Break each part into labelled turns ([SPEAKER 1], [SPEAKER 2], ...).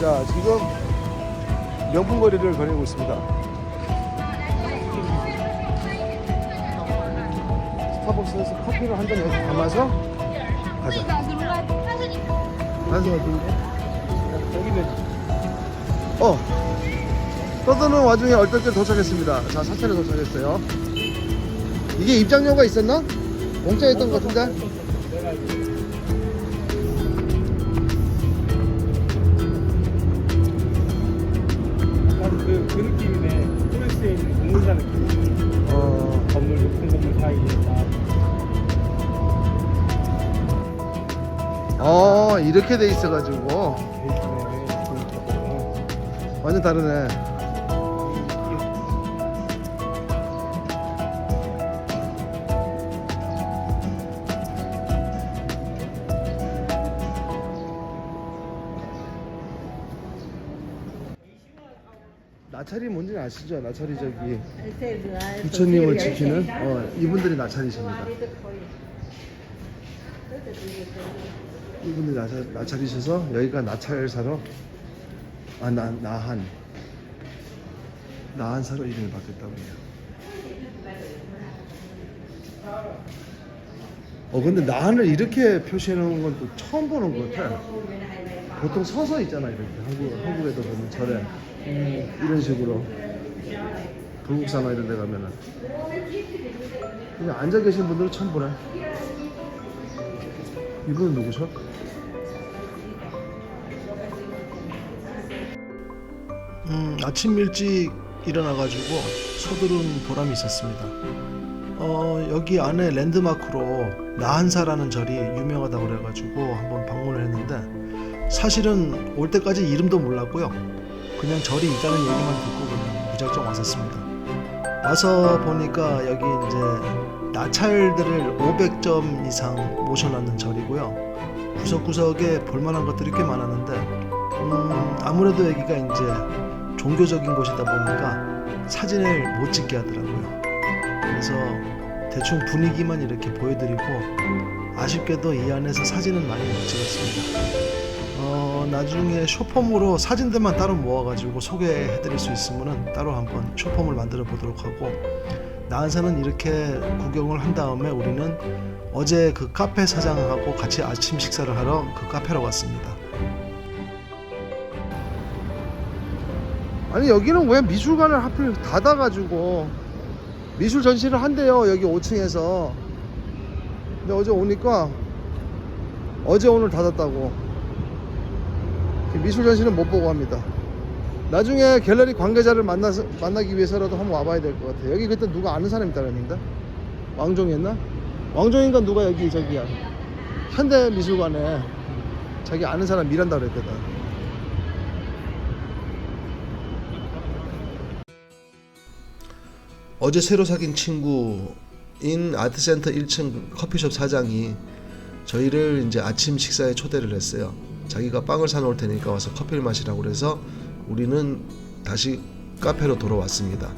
[SPEAKER 1] 자, 지금 명품 거리를 거니고 있습니다. 스타벅스에서 커피를 한 잔 여기 담아서 가자. 한승 어딘데?
[SPEAKER 2] 여기는
[SPEAKER 1] 어. 떠드는 와중에 얼떨결 도착했습니다. 자, 사천에 도착했어요. 이게 입장료가 있었나? 공짜였던 것 같은데?
[SPEAKER 2] 공문사 느낌.
[SPEAKER 1] 어.
[SPEAKER 2] 건물 높은 건물 사이에 딱.
[SPEAKER 1] 어, 이렇게 돼 있어가지고.
[SPEAKER 2] 베이스네. 보니까.
[SPEAKER 1] 완전 다르네. 나찰이 뭔지 아시죠? 나찰이 저기 부처님을 지키는 어, 이분들이 나찰이십니다. 이분들이 나찰, 나찰이셔서 여기가 나찰 사러 아, 나, 나한 나한 사로 이름이 바뀌었다고 해요. 어 근데 나한을 이렇게 표시해 놓은 건 또 처음 보는 것 같아. 보통 서서 있잖아 이렇게 한국 한국에도 보면 절에 이런 식으로 불국사나 이런 데 가면은 그냥 앉아 계신 분들은 처음 보네. 이분은 누구죠? 음, 아침 일찍 일어나가지고 서두른 보람이 있었습니다. 어, 여기 안에 랜드마크로 나한사라는 절이 유명하다고 그래가지고 한번 방문을 했는데 사실은 올 때까지 이름도 몰랐고요. 그냥 절이 있다는 얘기만 듣고 그냥 무작정 왔었습니다. 와서 보니까 여기 이제 나찰들을 500점 이상 모셔놨는 절이고요. 구석구석에 볼만한 것들이 꽤 많았는데 음, 아무래도 여기가 이제 종교적인 곳이다 보니까 사진을 못 찍게 하더라고요. 그래서 대충 분위기만 이렇게 보여드리고 아쉽게도 이 안에서 사진은 많이 못 찍었습니다. 어, 나중에 쇼폼으로 사진들만 따로 모아가지고 소개해드릴 수 있으면 따로 한번 쇼폼을 만들어 보도록 하고 나한사는 이렇게 구경을 한 다음에 우리는 어제 그 카페 사장하고 같이 아침 식사를 하러 그 카페로 갔습니다. 아니 여기는 왜 미술관을 하필 닫아가지고 미술 전시를 한대요 여기 5층에서 근데 어제 오니까 어제 오늘 닫았다고 미술 전시는 못 보고 합니다. 나중에 갤러리 관계자를 만나 만나기 위해서라도 한번 와봐야 될 것 같아요. 여기 그때 누가 아는 사람이 따랐는데 왕종이었나? 왕종인가 누가 여기 저기야 현대 미술관에 자기 아는 사람 일한다 그랬거든 어제 새로 사귄 친구인 아트센터 1층 커피숍 사장이 저희를 이제 아침 식사에 초대를 했어요. 자기가 빵을 사놓을 테니까 와서 커피를 마시라고 그래서 우리는 다시 카페로 돌아왔습니다.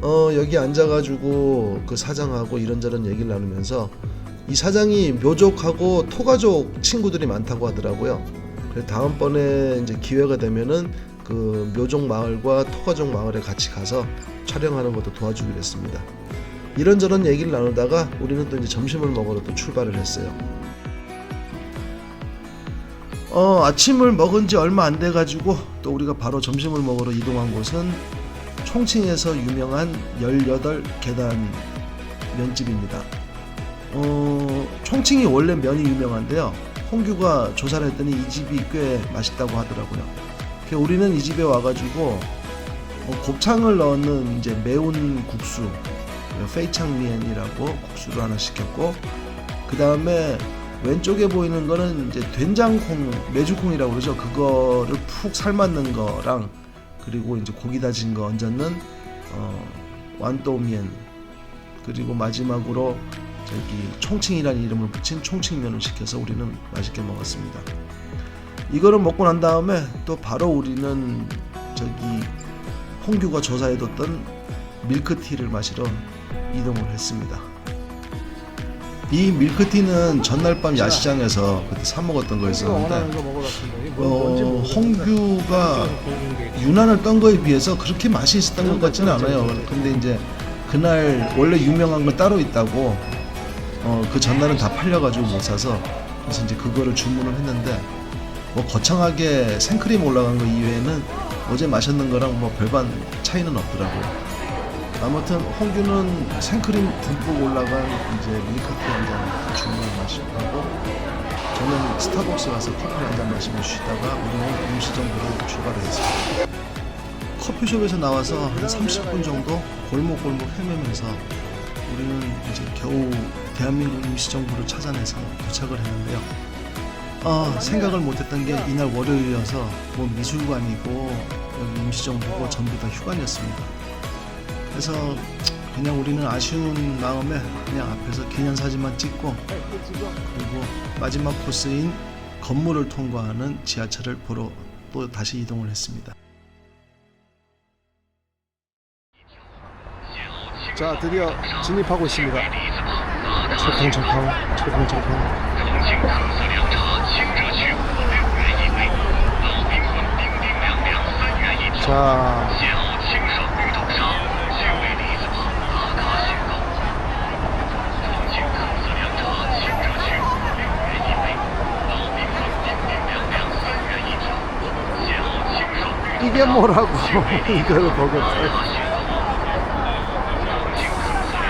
[SPEAKER 1] 어, 여기 앉아가지고 그 사장하고 이런저런 얘기를 나누면서 이 사장이 묘족하고 토가족 친구들이 많다고 하더라고요. 그래서 다음번에 이제 기회가 되면은 그 묘족 마을과 토가족 마을에 같이 가서 촬영하는 것도 도와주기로 했습니다. 이런저런 얘기를 나누다가 우리는 또 이제 점심을 먹으러 또 출발을 했어요. 어, 아침을 먹은 지 얼마 안 돼 가지고 또 우리가 바로 점심을 먹으러 이동한 곳은 총칭에서 유명한 18계단 면집입니다. 어, 총칭이 원래 면이 유명한데요. 홍규가 조사를 했더니 이 집이 꽤 맛있다고 하더라고요. 그래서 우리는 이 집에 와가지고 어, 곱창을 넣는 이제 매운 국수 페이창미엔이라고 국수를 하나 시켰고 그 다음에 왼쪽에 보이는 거는 이제 된장콩 메주콩이라고 그러죠 그거를 푹 삶았는 거랑 그리고 이제 고기 다진 거 얹었는 어, 완또미엔 그리고 마지막으로 저기 총칭이라는 이름을 붙인 총칭면을 시켜서 우리는 맛있게 먹었습니다. 이거를 먹고 난 다음에 또 바로 우리는 저기 홍규가 조사해뒀던 밀크티를 마시러 이동을 했습니다. 이 밀크티는 전날 밤 야시장에서 그때 사 먹었던 거였었는데
[SPEAKER 2] 어.
[SPEAKER 1] 홍규가 유난을 떤 거에 비해서 그렇게 맛이 있었던 것 같지는 않아요. 근데 이제 그날 원래 유명한 건 따로 있다고 어, 그 전날은 다 팔려가지고 못 사서 그래서 이제 그거를 주문을 했는데 뭐 거창하게 생크림 올라간 거 이외에는 어제 마셨는 거랑 뭐 별반 차이는 없더라고요. 아무튼 홍규는 생크림 듬뿍 올라간 이제 밀크티 한잔 주문을 마시고 저는 스타벅스 가서 커피 한잔 마시고 쉬다가 우리는 임시정부로 출발을 했습니다. 커피숍에서 나와서 한 30분 정도 골목골목 헤매면서 우리는 이제 겨우 대한민국 임시정부를 찾아내서 도착을 했는데요. 아, 생각을 못했던 게 이날 월요일이어서 뭐 미술관이고 여기 임시정부고 전부 다 휴관이었습니다. 그래서 그냥 우리는 아쉬운 마음에 그냥 앞에서 기념 사진만 찍고 그리고 마지막 코스인 건물을 통과하는 지하철을 보러 또 다시 이동을 했습니다.
[SPEAKER 2] 자 드디어 진입하고 있습니다. 철컹철컹 철컹철컹. 자 이게 뭐라고 이걸 보겠어요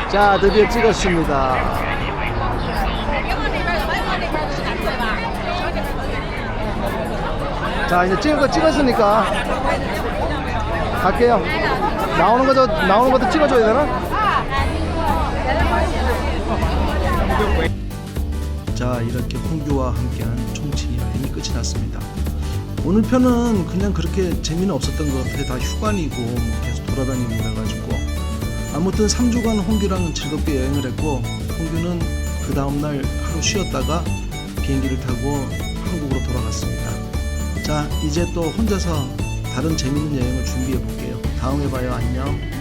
[SPEAKER 2] 자 드디어 찍었습니다. 자 이제 찍은 거 찍었으니까 갈게요. 나오는 것도 나오는 것도 찍어줘야 되나?
[SPEAKER 1] 자 이렇게 홍규와 함께한 총칭 여행이 끝이 났습니다. 오늘 편은 그냥 그렇게 재미는 없었던 것 같아요. 다 휴관이고 뭐 계속 돌아다니고 그래가지고 아무튼 3주간 홍규랑 즐겁게 여행을 했고 홍규는 그 다음날 하루 쉬었다가 비행기를 타고 한국으로 돌아갔습니다. 자 이제 또 혼자서 다른 재밌는 여행을 준비해 볼게요. 다음에 봐요. 안녕.